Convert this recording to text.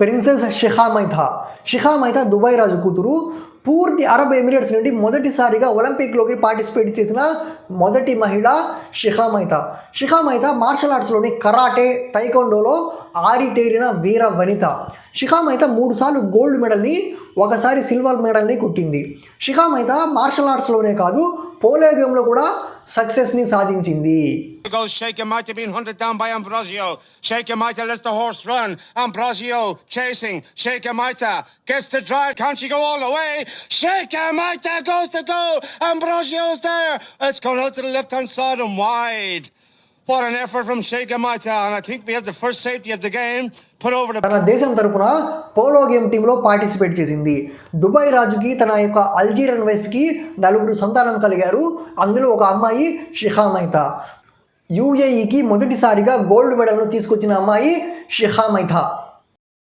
Princess షిహా మైథా షిహా మైథా Dubai రాజు కూతురు. పూర్తి Arab Emirates నుండి మొదటిసారిగా ఒలింపిక్లోకి పార్టిసిపేట్ చేసిన మొదటి మహిళ షిఖా మైతా షిఖా మైతా మార్షల్ ఆర్ట్స్లోని కరాటే తైకొండోలో ఆరితేరిన వీర వనిత. షిఖా మైతా మూడుసార్లు గోల్డ్ మెడల్ని ఒకసారి సిల్వర్ మెడల్ని కుట్టింది. షిఖా మైతా మార్షల్ ఆర్ట్స్లోనే కాదు పోలో గేమ్లో కూడా సక్సెస్ని సాధించింది goes Sheikh Maita being hunted down by Ambrosio. Sheikh Maita lets the horse run. Ambrosio chasing. Sheikh Maita gets the drive. Can't she go all the way? Sheikh Maita goes to go. Ambrosio's there. It's going out to the left hand side and wide. What an effort from Sheikh Maita. Uh, and I think we have the first safety of the game. Put over the తన దేశం తరపున polo game టీంలో participate చేసింది Dubai రాజుకి తన యొక్క Algerian వైఫ్కి నలుగురు సంతానం కలిగారు అందులో ఒక అమ్మాయి షిఖా మైతా యూఏఈకి మొదటిసారిగా గోల్డ్ మెడల్ను తీసుకొచ్చిన అమ్మాయి షిఖా మైథా